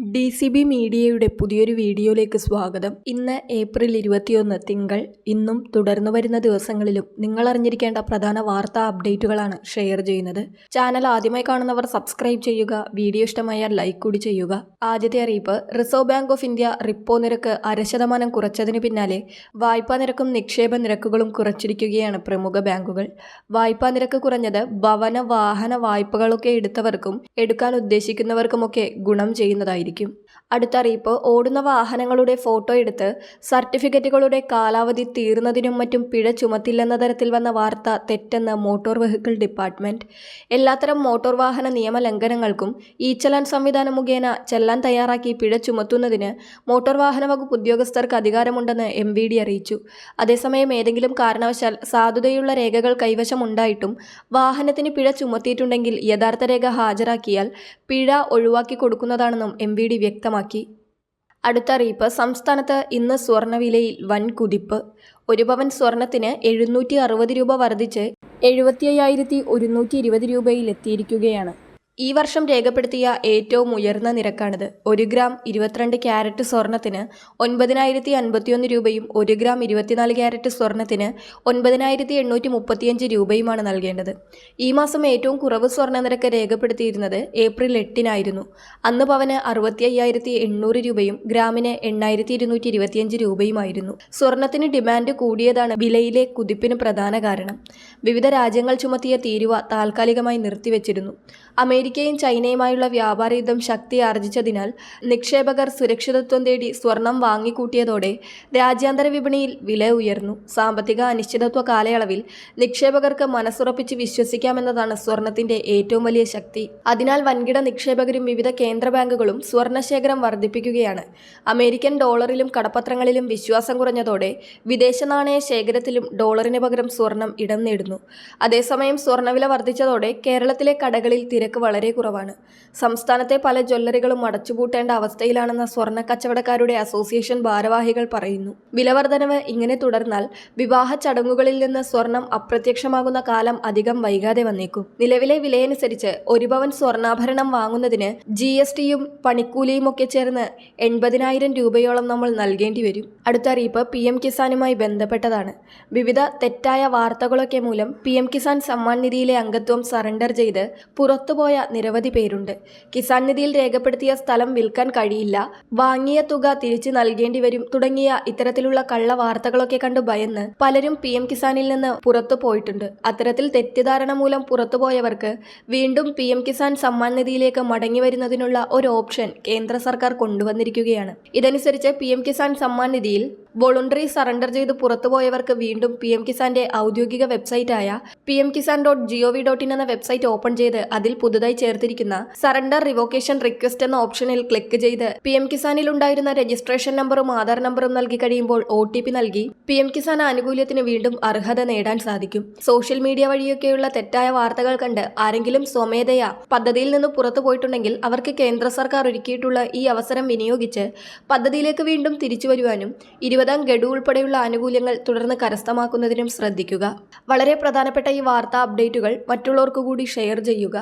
D C B മീഡിയയുടെ പുതിയൊരു വീഡിയോയിലേക്ക് സ്വാഗതം. ഇന്ന് ഏപ്രിൽ ഇരുപത്തിയൊന്ന് തിങ്കൾ. ഇന്നും തുടർന്നു വരുന്ന ദിവസങ്ങളിലും നിങ്ങൾ അറിഞ്ഞിരിക്കേണ്ട പ്രധാന വാർത്താ അപ്ഡേറ്റുകളാണ് ഷെയർ ചെയ്യുന്നത്. ചാനൽ ആദ്യമായി കാണുന്നവർ സബ്സ്ക്രൈബ് ചെയ്യുക വീഡിയോ ഇഷ്ടമായാൽ ലൈക്ക് കൂടി ചെയ്യുക. ആദ്യത്തെ അറിയിപ്പ് Reserve Bank of India repo നിരക്ക് അര ശതമാനം കുറച്ചതിന് പിന്നാലെ വായ്പാ നിരക്കും നിക്ഷേപ നിരക്കുകളും കുറച്ചിരിക്കുകയാണ് പ്രമുഖ ബാങ്കുകൾ. വായ്പാ നിരക്ക് കുറഞ്ഞത് ഭവന വാഹന വായ്പകളൊക്കെ എടുത്തവർക്കും എടുക്കാൻ ഉദ്ദേശിക്കുന്നവർക്കുമൊക്കെ ഗുണം ചെയ്യുന്നതായിരിക്കും. അടുത്ത അറിയിപ്പ് ഓടുന്ന വാഹനങ്ങളുടെ ഫോട്ടോ എടുത്ത് സർട്ടിഫിക്കറ്റുകളുടെ കാലാവധി തീർന്നതിനും മറ്റും പിഴ ചുമത്തില്ലെന്ന തരത്തിൽ വന്ന വാർത്ത തെറ്റെന്ന് മോട്ടോർ വെഹിക്കിൾ ഡിപ്പാർട്ട്മെന്റ്. എല്ലാത്തരം മോട്ടോർ വാഹന നിയമ ലംഘനങ്ങൾക്കും ഇ ചലാൻ സംവിധാനം മുഖേന ചെല്ലാൻ തയ്യാറാക്കി പിഴ ചുമത്തുന്നതിന് മോട്ടോർ വാഹന വകുപ്പ് ഉദ്യോഗസ്ഥർക്ക് അധികാരമുണ്ടെന്ന് എം വി ഡി അറിയിച്ചു. അതേസമയം ഏതെങ്കിലും കാരണവശാൽ സാധുതയുള്ള രേഖകൾ കൈവശമുണ്ടായിട്ടും വാഹനത്തിന് പിഴ ചുമത്തിയിട്ടുണ്ടെങ്കിൽ യഥാർത്ഥ രേഖ ഹാജരാക്കിയാൽ പിഴ ഒഴിവാക്കി കൊടുക്കുന്നതാണെന്നും എം വി ഡി വ്യക്തമാക്കി. അടുത്ത അറിയിപ്പ്. സംസ്ഥാനത്ത് ഇന്ന് സ്വർണവിലയിൽ വൻ കുതിപ്പ്. ഒരു പവൻ സ്വർണത്തിന് എഴുന്നൂറ്റി അറുപത് രൂപ വർദ്ധിച്ച് എഴുപത്തി അയ്യായിരത്തി ഒരുന്നൂറ്റി ഇരുപത് രൂപയിൽ എത്തിയിരിക്കുകയാണ് ഈ വർഷം രേഖപ്പെടുത്തിയ ഏറ്റവും ഉയർന്ന നിരക്കാണിത്. ഒരു ഗ്രാം ഇരുപത്തിരണ്ട് ക്യാരറ്റ് സ്വർണത്തിന് ഒൻപതിനായിരത്തി അൻപത്തിയൊന്ന് രൂപയും ഒരു ഗ്രാം ഇരുപത്തിനാല് ക്യാരറ്റ് സ്വർണത്തിന് ഒൻപതിനായിരത്തി എണ്ണൂറ്റി മുപ്പത്തിയഞ്ച് രൂപയുമാണ് നൽകേണ്ടത്. ഈ മാസം ഏറ്റവും കുറവ് സ്വർണ നിരക്ക് രേഖപ്പെടുത്തിയിരുന്നത് ഏപ്രിൽ എട്ടിനായിരുന്നു. അന്ന് പവന് അറുപത്തി അയ്യായിരത്തി എണ്ണൂറ് രൂപയും ഗ്രാമിന് എണ്ണായിരത്തി ഇരുന്നൂറ്റി ഇരുപത്തിയഞ്ച് രൂപയുമായിരുന്നു. സ്വർണത്തിന് ഡിമാൻഡ് കൂടിയതാണ് വിലയിലെ കുതിപ്പിന് പ്രധാന കാരണം. വിവിധ രാജ്യങ്ങൾ ചുമത്തിയ തീരുവ താൽക്കാലികമായി നിർത്തിവെച്ചിരുന്നു. അമേരിക്കയും ചൈനയുമായുള്ള വ്യാപാര യുദ്ധം ശക്തി ആർജിച്ചതിനാൽ നിക്ഷേപകർ സുരക്ഷിതത്വം തേടി സ്വർണം വാങ്ങിക്കൂട്ടിയതോടെ രാജ്യാന്തര വിപണിയിൽ വില ഉയർന്നു. സാമ്പത്തിക അനിശ്ചിതത്വ കാലയളവിൽ നിക്ഷേപകർക്ക് മനസ്സുറപ്പിച്ച് വിശ്വസിക്കാമെന്നതാണ് സ്വർണത്തിന്റെ ഏറ്റവും വലിയ ശക്തി. അതിനാൽ വൻകിട നിക്ഷേപകരും വിവിധ കേന്ദ്ര ബാങ്കുകളും സ്വർണശേഖരം വർദ്ധിപ്പിക്കുകയാണ്. അമേരിക്കൻ ഡോളറിലും കടപ്പത്രങ്ങളിലും വിശ്വാസം കുറഞ്ഞതോടെ വിദേശ നാണയ ശേഖരത്തിലും ഡോളറിന് പകരം സ്വർണം ഇടം നേടുന്നു. അതേസമയം സ്വർണവില വർദ്ധിച്ചതോടെ കേരളത്തിലെ കടകളിൽ തിരക്ക് വളരെ കുറവാണ്. സംസ്ഥാനത്തെ പല ജ്വല്ലറികളും അടച്ചുപൂട്ടേണ്ട അവസ്ഥയിലാണെന്ന സ്വർണ കച്ചവടക്കാരുടെ അസോസിയേഷൻ ഭാരവാഹികൾ പറയുന്നു. വിലവർധനവ് ഇങ്ങനെ തുടർന്നാൽ വിവാഹ ചടങ്ങുകളിൽ നിന്ന് സ്വർണം അപ്രത്യക്ഷമാകുന്ന കാലം അധികം വൈകാതെ വന്നേക്കും. നിലവിലെ വിലയനുസരിച്ച് ഒരു പവൻ സ്വർണാഭരണം വാങ്ങുന്നതിന് ജി എസ് ടിയും പണിക്കൂലിയും ഒക്കെ ചേർന്ന് എൺപതിനായിരം രൂപയോളം നമ്മൾ നൽകേണ്ടി വരും. അടുത്ത അറിയിപ്പ് പി എം കിസാനുമായി ബന്ധപ്പെട്ടതാണ്. വിവിധ തെറ്റായ വാർത്തകളൊക്കെ മൂലം പി എം കിസാൻ സമ്മാൻ നിധിയിലെ അംഗത്വം സറണ്ടർ ചെയ്ത് പുറത്തുപോയ നിരവധി പേരുണ്ട്. കിസാൻ നിധിയിൽ രേഖപ്പെടുത്തിയ സ്ഥലം വിൽക്കാൻ കഴിയില്ല. വാങ്ങിയ തുക തിരിച്ചു നൽകേണ്ടി വരും തുടങ്ങിയ ഇത്തരത്തിലുള്ള കള്ള വാർത്തകളൊക്കെ കണ്ട് ഭയന്ന് പലരും പി എം കിസാനിൽ നിന്ന് പുറത്തു പോയിട്ടുണ്ട്. അത്തരത്തിൽ തെറ്റിദ്ധാരണ മൂലം പുറത്തുപോയവർക്ക് വീണ്ടും പി എം കിസാൻ സമ്മാൻ നിധിയിലേക്ക് മടങ്ങി വരുന്നതിനുള്ള ഒരു ഓപ്ഷൻ കേന്ദ്ര സർക്കാർ കൊണ്ടുവന്നിരിക്കുകയാണ്. ഇതനുസരിച്ച് പി എം കിസാൻ സമ്മാൻ നിധിയിൽ വോളണ്ടറി സറണ്ടർ ചെയ്ത് പുറത്തുപോയവർക്ക് വീണ്ടും പി എം കിസാന്റെ ഔദ്യോഗിക വെബ്സൈറ്റായ P M Kisan dot G O V dot in എന്ന വെബ്സൈറ്റ് ഓപ്പൺ ചെയ്ത് അതിൽ പുതുതായി ചേർത്തിരിക്കുന്ന സറണ്ടർ റിവോക്കേഷൻ റിക്വസ്റ്റ് എന്ന ഓപ്ഷനിൽ ക്ലിക്ക് ചെയ്ത് പി എം കിസാനിൽ ഉണ്ടായിരുന്ന രജിസ്ട്രേഷൻ നമ്പറും ആധാർ നമ്പറും നൽകി കഴിയുമ്പോൾ ഒ ടി പി നൽകി പി എം കിസാൻ ആനുകൂല്യത്തിന് വീണ്ടും അർഹത നേടാൻ സാധിക്കും. സോഷ്യൽ മീഡിയ വഴിയൊക്കെയുള്ള തെറ്റായ വാർത്തകൾ കണ്ട് ആരെങ്കിലും സ്വമേധയാ പദ്ധതിയിൽ നിന്ന് പുറത്തു പോയിട്ടുണ്ടെങ്കിൽ അവർക്ക് കേന്ദ്ര സർക്കാർ ഒരുക്കിയിട്ടുള്ള ഈ അവസരം വിനിയോഗിച്ച് പദ്ധതിയിലേക്ക് വീണ്ടും തിരിച്ചു വരുവാനും ഇരുപതാം ഗഡു ഉൾപ്പെടെയുള്ള ആനുകൂല്യങ്ങൾ തുടർന്ന് കരസ്ഥമാക്കുന്നതിനും ശ്രദ്ധിക്കുക. വളരെ പ്രധാനപ്പെട്ട ഈ വാർത്താ അപ്ഡേറ്റുകൾ മറ്റുള്ളവർക്ക് കൂടി ഷെയർ ചെയ്യുക.